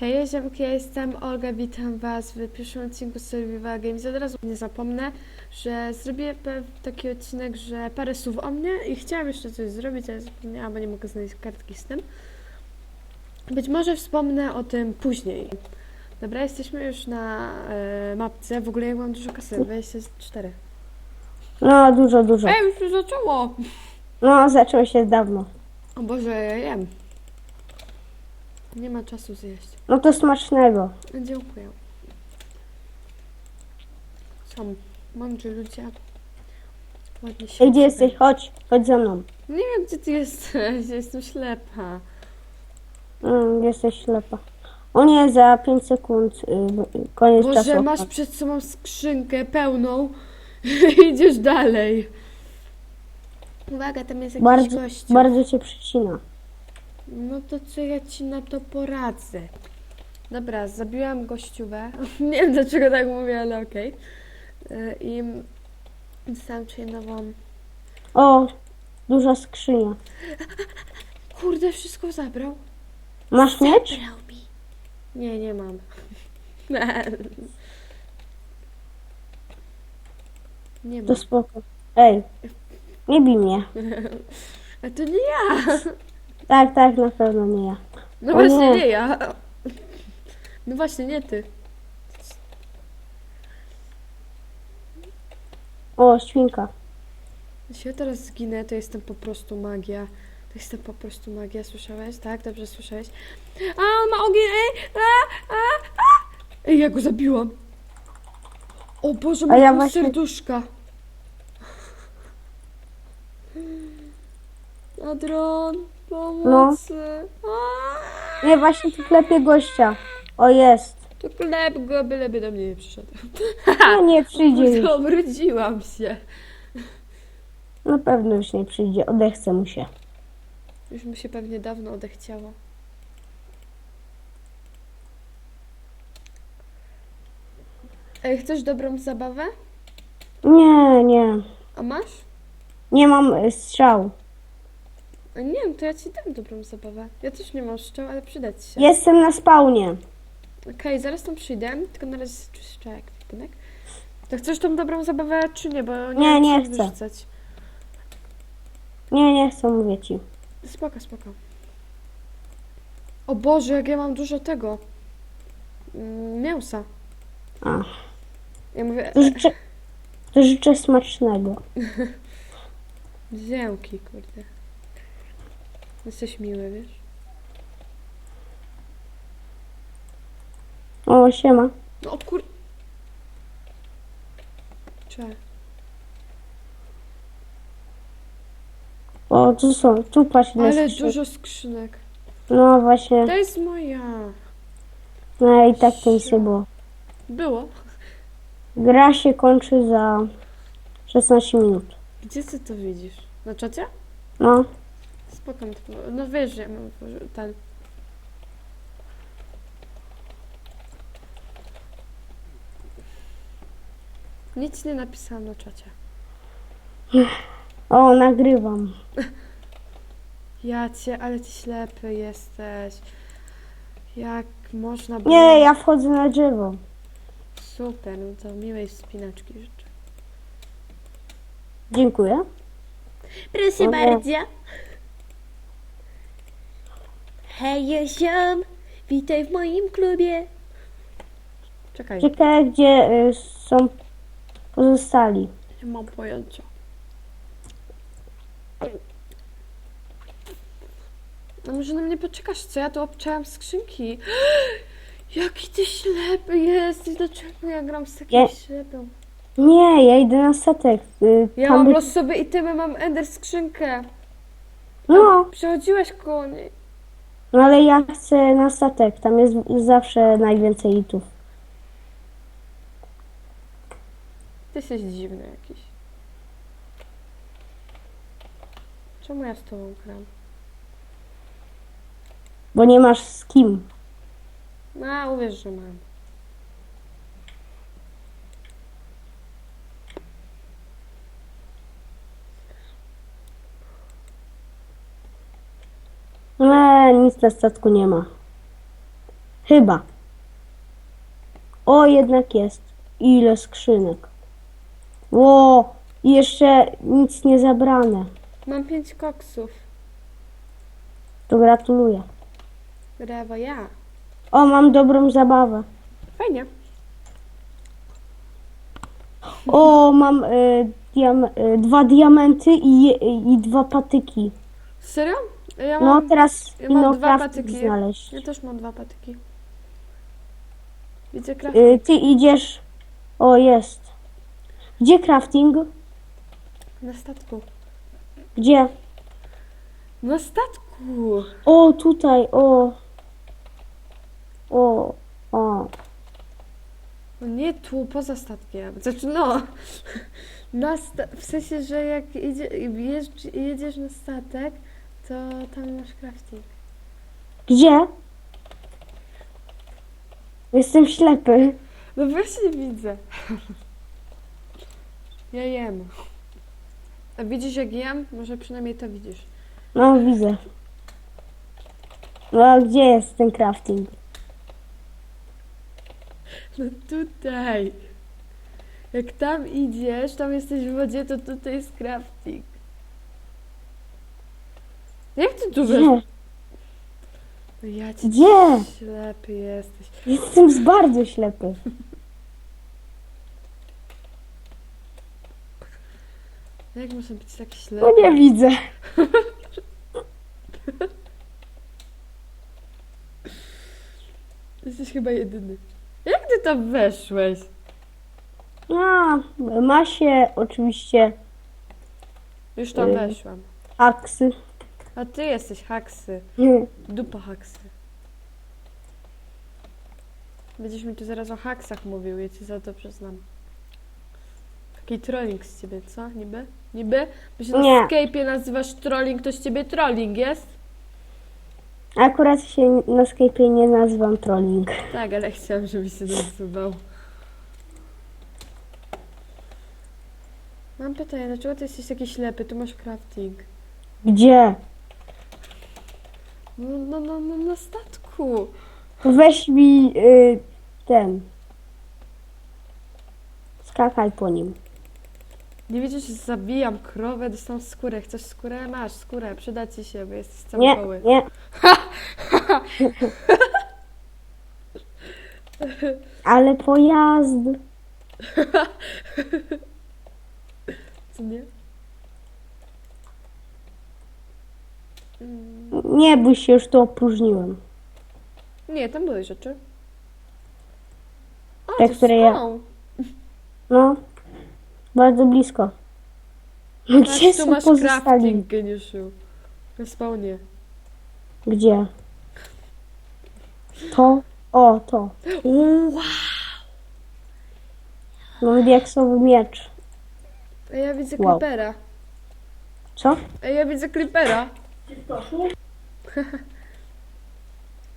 Hej, ziomki, ja jestem Olga, witam Was w pierwszym odcinku Survival Games. Od razu nie zapomnę, że zrobię taki odcinek, że parę słów o mnie i chciałam jeszcze coś zrobić, ale zapomniałam, bo nie mogę znaleźć kartki z tym. Być może wspomnę o tym później. Dobra, jesteśmy już na e, mapce. W ogóle ja mam dużo kasy, 24. No, dużo, dużo. Ej, już się zaczęło! No, zaczęło się dawno. O Boże, ja jem. Nie ma czasu zjeść. No to smacznego. Dziękuję. Są mądrzy ludzie. Ładnie się. Ej, gdzie jesteś? Chodź, chodź ze mną. Nie wiem, gdzie ty jesteś. Jestem ślepa. Mm, jesteś ślepa. O nie, za 5 sekund. y, koniec Boże, czasu. masz przed sobą skrzynkę pełną. Idziesz dalej. Uwaga, tam jest jakiś Bardzo, gościu. bardzo cię przycina. No to co ja ci na to poradzę? Dobra, zabiłam gościówę. Nie wiem dlaczego tak mówię, ale okej. Y, I dostałam czyli nową. O, duża skrzynia. Kurde, wszystko zabrał. Masz miecz? Zabrał mi. Nie, nie mam. Nie To mam. spoko. Ej, nie bij mnie. A to nie ja. Tak, tak, na pewno nie ja. No O właśnie, nie. nie ja. No właśnie, nie ty. O, świnka. Jeśli ja teraz zginę, to jestem po prostu magia. To jestem po prostu magia, słyszałeś? Tak, dobrze słyszałeś? A, on ma ogień, ej! A, a, a! Ej, ja go zabiłam! O Boże, A ma ja właśnie- serduszka! Adron, pomocy! A, Nie, właśnie tu klepie gościa. O, jest. To klep go, byleby do mnie nie przyszedł. No nie przyjdzie już. Obrudziłam się. Na pewno już nie przyjdzie. Odechce mu się. Już mu się pewnie dawno odechciało. Ej, chcesz dobrą zabawę? Nie, nie. A masz? Nie mam y, strzał. A nie wiem, to ja ci dam dobrą zabawę. Ja też nie mam szczał, ale przyda ci się. Jestem na spawnie. Okej, zaraz tam przyjdę, tylko na razie czyszczę ekwipunek. To chcesz tą dobrą zabawę, czy nie? Bo nie, Nie, wiem, nie co chcę. wyrzucać. Nie, nie chcę, mówię ci. Spoko, spoko. O Boże, jak ja mam dużo tego. Mm, Mięsa. A, Ja mówię, to życzę, to życzę smacznego. Ziemki, kurde. Jesteś miły, wiesz? O, siema. No o kur... Cze. O, tu są, tu patrz ile Ale skrzynek. dużo skrzynek. No właśnie, To jest moja. no i tak to nie było. Było. Gra się kończy za 16 minut. Gdzie ty to widzisz? Na czacie? No, Spoko. mi to- No wiesz, że ja mam ten... Nic nie napisałam na czacie. o, nagrywam. Ja cię, ale ty ślepy jesteś. Jak można było... Nie, ja wchodzę na drzewo. Super, no to miłej wspinaczki życzę. Dziękuję. Proszę bardzo. Hej, ziom, witaj w moim klubie. Czekaj, Ciekawe, gdzie y, są pozostali. nie mam pojęcia. No może na mnie poczekasz, co? Ja tu obczałam skrzynki. Jaki ty ślepy jesteś, dlaczego ja gram z takim Ja- ślepym? Nie, ja idę na statek. Y, Ja tam mam by- losowe itemy, mam ender skrzynkę. No, Przechodziłeś koło niej. No ale ja chcę na statek. Tam jest zawsze najwięcej itów. Ty jesteś dziwny jakiś. Czemu ja z tobą gram? Bo nie masz z kim. A, uwierz, że mam. Ale nic na statku nie ma. Chyba. O, jednak jest. Ile skrzynek. Ło, i jeszcze nic nie zabrane. Mam pięć koksów. To gratuluję. Brawo, ja. O, mam dobrą zabawę. Fajnie. O, mam y, diam y, dwa diamenty i, i dwa patyki. Serio? Ja No, mam, teraz ja mam dwa crafting patyki. znaleźć. ja też mam dwa patyki. Widzę kraft. Y, ty idziesz... O, jest. Gdzie crafting? Na statku. Gdzie? Na statku! O, tutaj, o. O, o. No nie tu, poza statkiem. Znaczy no. Na sta- w sensie, że jak jeźdź, jedziesz na statek, to tam masz crafting. Gdzie? Jestem ślepy. No właśnie widzę. Ja jem. A widzisz jak jem? Może przynajmniej to widzisz. No, widzę. No, a gdzie jest ten crafting? No tutaj. Jak tam idziesz, tam jesteś w wodzie, to tutaj jest crafting. Jak ty tu wiesz? Gdzie? No ja ci Gdzie? ślepy jesteś. Jestem z bardzo ślepy. Jak można być tak ślepy? No nie widzę. Jesteś chyba jedyny. Jak ty tam weszłeś? A, ma się oczywiście Już tam Y. weszłam. aksy. A ty jesteś haksy. Dupa haksy. Będziesz mi tu zaraz o haksach mówił, ja ci za to przyznam. Taki trolling z ciebie, co? Niby? Niby? Bo się na Nie. Skype'ie nazywasz trolling, to z ciebie trolling jest? Akurat się na Skype'ie nie nazywam trolling. Tak, ale chciałam, żebyś się nazywał. Mam pytanie, dlaczego ty jesteś taki ślepy? Tu masz crafting. Gdzie? No, no, no, no na statku. Weź mi y, ten. Skakaj po nim. Nie widzisz, że zabijam krowę, dostałam skórę. Chcesz skórę? Masz skórę, przyda ci się, bo jesteś cały Nie, goły. nie. Ale pojazd. Co nie? Mm, Nie bój się, już to opróżniłem. Nie, tam były rzeczy. O, Te, to które ja- są. No, bardzo blisko. No Masz, gdzie tu są masz pozostali? crafting, geniuszu. Na spawnie. Gdzie? To? O, to. Wow! Mam diaksowy miecz. A ja widzę Wow. creepera. Co? A ja widzę creepera.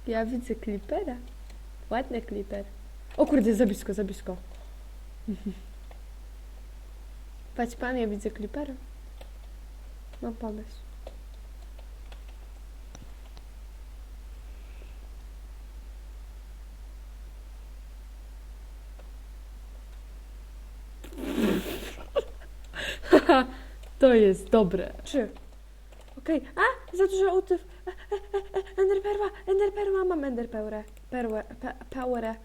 Ja widzę creepera. Ładny creeper. O kurde, za blisko, za blisko. Patrz pan, ja widzę creepera. Mam pomysł. to jest dobre. Trzy. Okej. A, za dużo utyw. Enderperła, enderperła, mam enderpełrę. Perłę, pe, pełrę.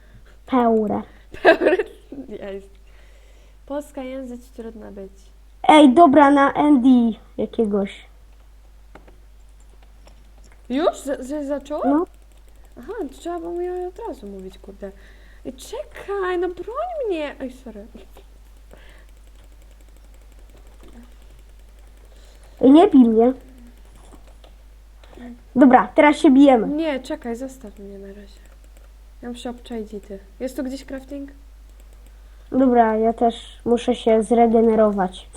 Pełrę. Pełrę. Jest. Polska język trudno być. Ej, dobra, na Andy jakiegoś. Już? Z, że zaczęło? No, Aha, trzeba było mi od razu mówić, kurde. Ej, czekaj, no broń mnie. Ej, sorry. nie bij mnie. Dobra, teraz się bijemy. Nie, czekaj, zostaw mnie na razie. Ja muszę obczaić ty. Jest tu gdzieś crafting? Dobra, ja też muszę się zregenerować.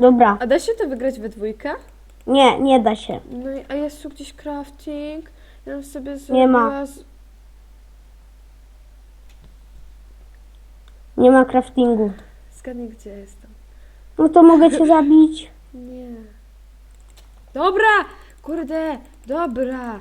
Dobra, A da się to wygrać we dwójkę? nie, nie da się. No i, a jest tu gdzieś crafting? Ja bym sobie Nie ma. zrobiła Z... Nie ma craftingu. Zgadnij, gdzie jestem. No to mogę cię zabić. Nie. Dobra! Kurde! Dobra!